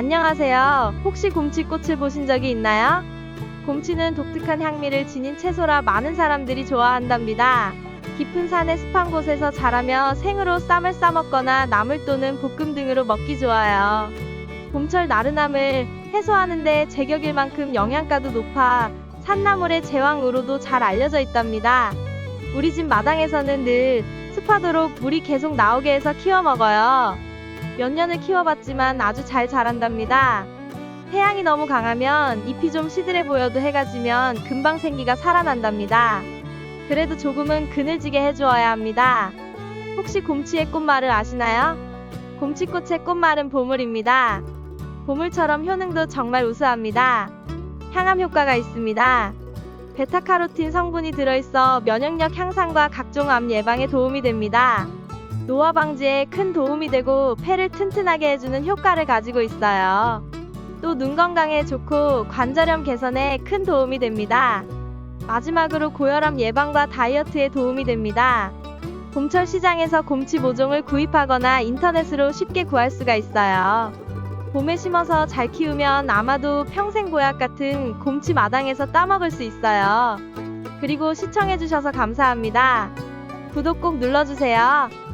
안녕하세요. 혹시 곰치꽃을 보신 적이 있나요? 곰치는 독특한 향미를 지닌 채소라 많은 사람들이 좋아한답니다. 깊은 산의 습한 곳에서 자라며 생으로 쌈을 싸먹거나 나물 또는 볶음 등으로 먹기 좋아요. 봄철 나른함을 해소하는데 제격일 만큼 영양가도 높아 산나물의 제왕으로도 잘 알려져 있답니다. 우리 집 마당에서는 늘 습하도록 물이 계속 나오게 해서 키워 먹어요. 몇 년을 키워봤지만 아주 잘 자란답니다. 태양이 너무 강하면 잎이 좀 시들해 보여도 해가 지면 금방 생기가 살아난답니다. 그래도 조금은 그늘지게 해주어야 합니다. 혹시 곰치의 꽃말을 아시나요? 곰치꽃의 꽃말은 보물입니다. 보물처럼 효능도 정말 우수합니다. 향암 효과가 있습니다. 베타카로틴 성분이 들어있어 면역력 향상과 각종 암 예방에 도움이 됩니다. 노화 방지에 큰 도움이 되고 폐를 튼튼하게 해주는 효과를 가지고 있어요. 또 눈 건강에 좋고 관절염 개선에 큰 도움이 됩니다. 마지막으로 고혈압 예방과 다이어트에 도움이 됩니다. 봄철 시장에서 곰치 모종을 구입하거나 인터넷으로 쉽게 구할 수가 있어요. 봄에 심어서 잘 키우면 아마도 평생 보약 같은 곰치 마당에서 따먹을 수 있어요. 그리고 시청해주셔서 감사합니다. 구독 꼭 눌러주세요.